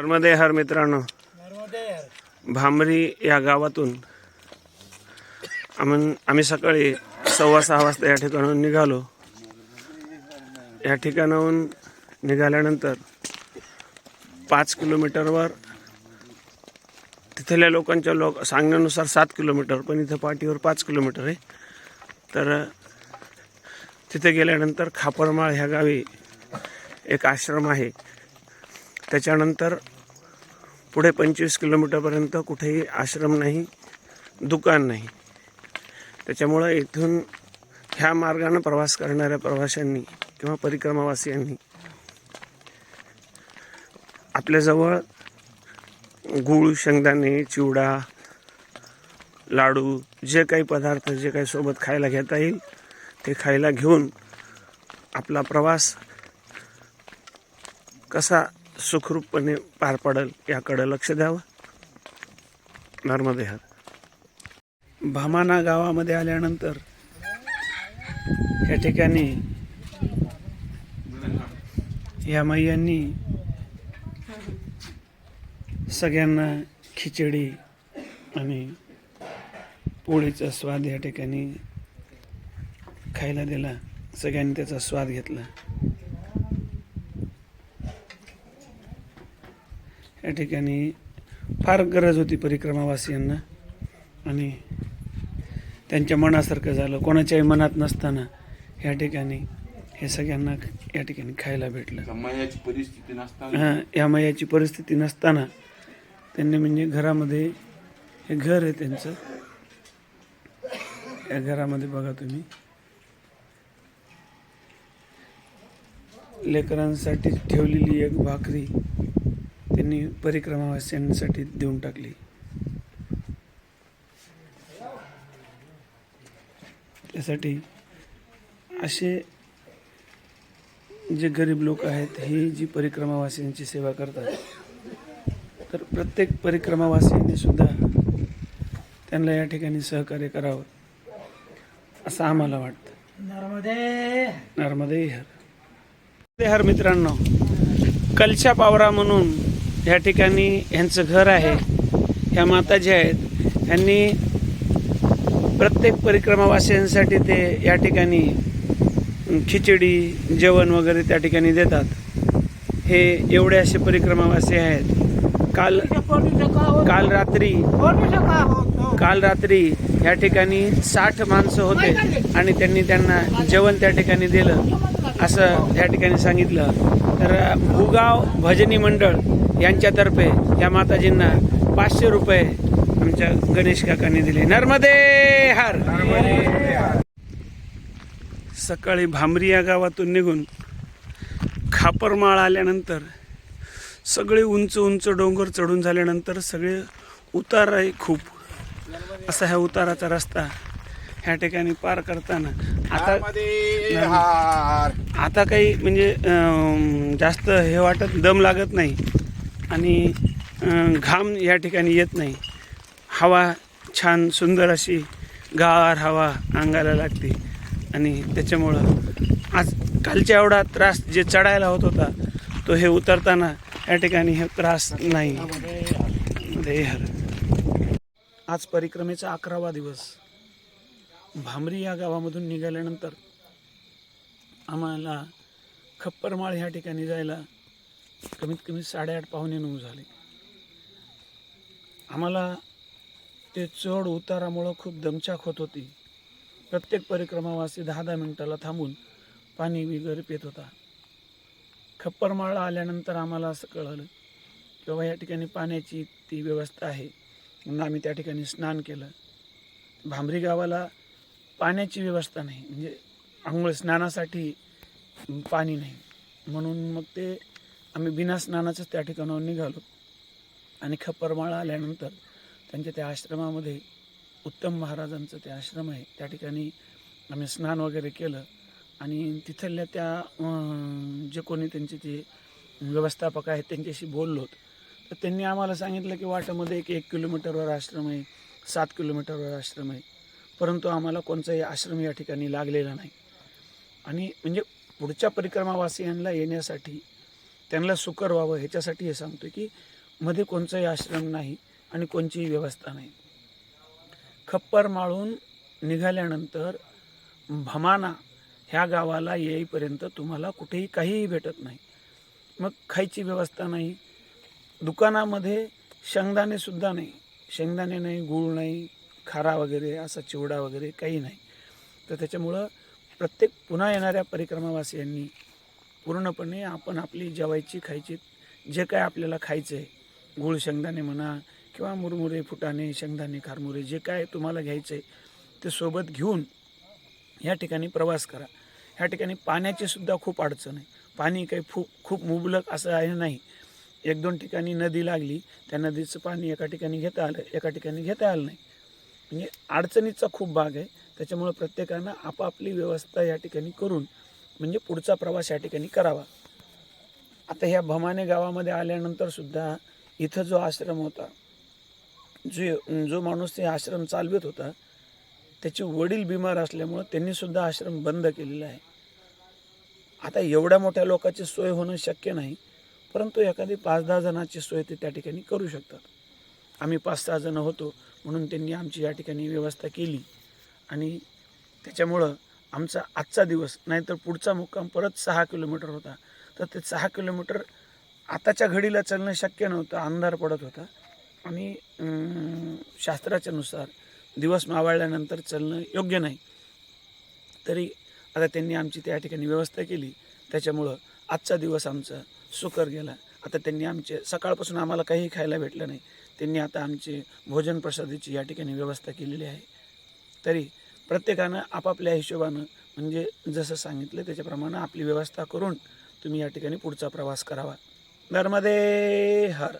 नर्मदे हर मित्रांनो. भांबरी या गावातून आम्ही आम्ही सकाळी सव्वा सहा वाजता या ठिकाणाहून निघालो. या ठिकाणाहून निघाल्यानंतर पाच किलोमीटरवर तिथल्या लोकांच्या लोक सांगण्यानुसार सात किलोमीटर पण इथं पाठीवर पाच किलोमीटर आहे. तर तिथे गेल्यानंतर खापरमाळ ह्या गावी एक आश्रम आहे. त्याच्यानंतर पुढे पंचवीस किलोमीटरपर्यंत कुठेही आश्रम नाही दुकान नाही. त्याच्यामुळं इथून ह्या मार्गानं प्रवास करणाऱ्या प्रवाशांनी किंवा परिक्रमावासियांनी आपल्याजवळ गूळ शेंगदाणे चिवडा लाडू जे काही पदार्थ जे काही सोबत खायला घेता येईल ते खायला घेऊन आपला प्रवास कसा सुखरूपपणे पार पडेल याकडे लक्ष द्यावं. नर्मदेहात भामाना गावामध्ये आल्यानंतर या ठिकाणी या मैयांनी सगळ्यांना खिचडी आणि पोळीचा स्वाद या ठिकाणी खायला दिला. सगळ्यांनी त्याचा स्वाद घेतला. या ठिकाणी फार गरज होती परिक्रमावासियांना. आणि त्यांच्या मनासारखं झालं. कोणाच्याही मनात नसताना या ठिकाणी हे सगळ्यांना या ठिकाणी खायला भेटलं. परिस्थिती नसताना. हा, या मयाची परिस्थिती नसताना त्यांनी म्हणजे घरामध्ये हे घर आहे त्यांचं. या घरामध्ये बघा तुम्ही. लेकरांसाठी ठेवलेली एक भाकरी. त्यांनी परिक्रमावासियांसाठी देऊन टाकली. त्यासाठी असे जे गरीब लोक आहेत ही जी परिक्रमावासियांची सेवा करतात तर प्रत्येक परिक्रमावासियांनी सुद्धा त्यांना या ठिकाणी सहकार्य करावं असं आम्हाला वाटतं. नर्मदे नर्मदे हर. हर मित्रांनो कलशा पावरा म्हणून या ठिकाणी ह्यांचं घर आहे. ह्या माता ज्या आहेत. ह्यांनी प्रत्येक परिक्रमावासियांसाठी ते या ठिकाणी खिचडी जेवण वगैरे त्या ठिकाणी देतात. हे एवढे असे परिक्रमावासी आहेत. काल काल रात्री काल रात्री या ठिकाणी साठ माणसं होते आणि त्यांनी त्यांना जेवण त्या ठिकाणी दिलं. असं या ठिकाणी सांगितलं. तर भूगाव भजनी मंडळ यांच्यातर्फे या माताजींना पाचशे रुपये आमच्या गणेश काकांनी दिले. नर्मदे हर! सकाळी भांबरी या गावातून निघून खापरमाळ आल्यानंतर सगळे उंच उंच डोंगर चढून झाल्यानंतर सगळे उतार आहे खूप. असा ह्या उताराचा रस्ता ह्या ठिकाणी पार करताना आता आता काही म्हणजे जास्त हे वाटत दम लागत नाही. आणि घाम या ठिकाणी येत नाही. हवा छान सुंदर अशी गार हवा अंगाला लागते. आणि त्याच्यामुळं आज कालच्या एवढा त्रास जे चढायला होत होता तो हे उतरताना या ठिकाणी हे त्रास नाही. आज परिक्रमेचा अकरावा दिवस. भांबरी या गावामधून निघाल्यानंतर आम्हाला खप्परमाळ ह्या ठिकाणी जायला कमीत कमी साडेआठ पाहुणे नऊ झाले. आम्हाला ते चढ उतारामुळं खूप दमछाक होत होती. प्रत्येक परिक्रमावासी दहा दहा मिनटाला थांबून पाणी वगैरे पित होता. खप्परमाळ आल्यानंतर आम्हाला असं कळलं किंवा या ठिकाणी पाण्याची ती व्यवस्था आहे. म्हणून आम्ही त्या ठिकाणी स्नान केलं. भांबरी गावाला पाण्याची व्यवस्था नाही. म्हणजे आंघोळ स्नानासाठी पाणी नाही. म्हणून मग ते आम्ही बिना स्नानाचंच त्या ठिकाणावर निघालो. आणि खप्परमाळा आल्यानंतर त्यांच्या त्या आश्रमामध्ये उत्तम महाराजांचं ते आश्रम आहे. त्या ठिकाणी आम्ही स्नान वगैरे केलं. आणि तिथल्या त्या जे कोणी त्यांचे ते व्यवस्थापक आहेत त्यांच्याशी बोललो तर त्यांनी आम्हाला सांगितलं की वाटामध्ये एक एक किलोमीटरवर आश्रम आहे सात किलोमीटरवर आश्रम आहे. परंतु आम्हाला कोणताही आश्रम या ठिकाणी लागलेला नाही. आणि म्हणजे पुढच्या परिक्रमावासियांना येण्यासाठी त्यांना सुकर व्हावं ह्याच्यासाठी हे सांगतो की मध्ये कोणचाही आश्रम नाही आणि कोणचीही व्यवस्था नाही. खप्पर माळून निघाल्यानंतर भमाना ह्या गावाला येईपर्यंत तुम्हाला कुठेही काहीही भेटत नाही. मग खायची व्यवस्था नाही. दुकानामध्ये शेंगदाणेसुद्धा नाही. शेंगदाणे नाही गूळ नाही खारा वगैरे असा चिवडा वगैरे काही नाही. तर त्याच्यामुळं प्रत्येक पुन्हा येणाऱ्या परिक्रमावासियांनी पूर्णपणे आपण आपली जेवायची खायची जे काय आपल्याला खायचं आहे गूळ शेंगदाणे म्हणा किंवा मुरमुरे फुटाणे शेंगदाणे खारमुरे जे काय तुम्हाला घ्यायचं आहे ते सोबत घेऊन ह्या ठिकाणी प्रवास करा. ह्या ठिकाणी पाण्याची सुद्धा खूप अडचण आहे. पाणी काही खूप खूप मुबलक असं आहे नाही. एक दोन ठिकाणी नदी लागली त्या नदीचं पाणी एका ठिकाणी घेता आलं एका ठिकाणी घेता आलं नाही. म्हणजे अडचणीचा खूप भाग आहे. त्याच्यामुळं प्रत्येकानं आपापली व्यवस्था या ठिकाणी करून म्हणजे पुढचा प्रवास या ठिकाणी करावा. आता ह्या भमाने गावामध्ये आल्यानंतर सुद्धा इथं जो आश्रम होता जो जो माणूस ते आश्रम चालवत होता त्याचे वडील बिमार असल्यामुळं त्यांनी सुद्धा आश्रम बंद केलेला आहे. आता एवढ्या मोठ्या लोकांची सोय होणं शक्य नाही परंतु एखादी पाच दहा जणांची सोय ते त्या ठिकाणी करू शकतात. आम्ही पाच सहा जणं होतो. म्हणून त्यांनी आमची या ठिकाणी व्यवस्था केली. आणि त्याच्यामुळं आमचा आजचा दिवस नाहीतर पुढचा मुक्काम परत सहा किलोमीटर होता. तर ते सहा किलोमीटर आताच्या घडीला चालणं शक्य नव्हतं अंधार पडत होता. आणि शास्त्राच्यानुसार शास्त्राच्या नुसार दिवस मावळल्यानंतर चालणं योग्य नाही. तरी आता त्यांनी आमची त्या ठिकाणी व्यवस्था केली. त्याच्यामुळं आजचा दिवस आमचा सुकर गेला. आता त्यांनी आमचे सकाळपासून आम्हाला काही खायला भेटलं नाही. त्यांनी आता आमचे भोजन प्रसादाची या ठिकाणी व्यवस्था केलेली आहे. तरी प्रत्येकानं आपापल्या हिशोबानं म्हणजे जसं सांगितलं त्याच्याप्रमाणे आपली व्यवस्था करून तुम्ही या ठिकाणी पुढचा प्रवास करावा. नर्मदे हर!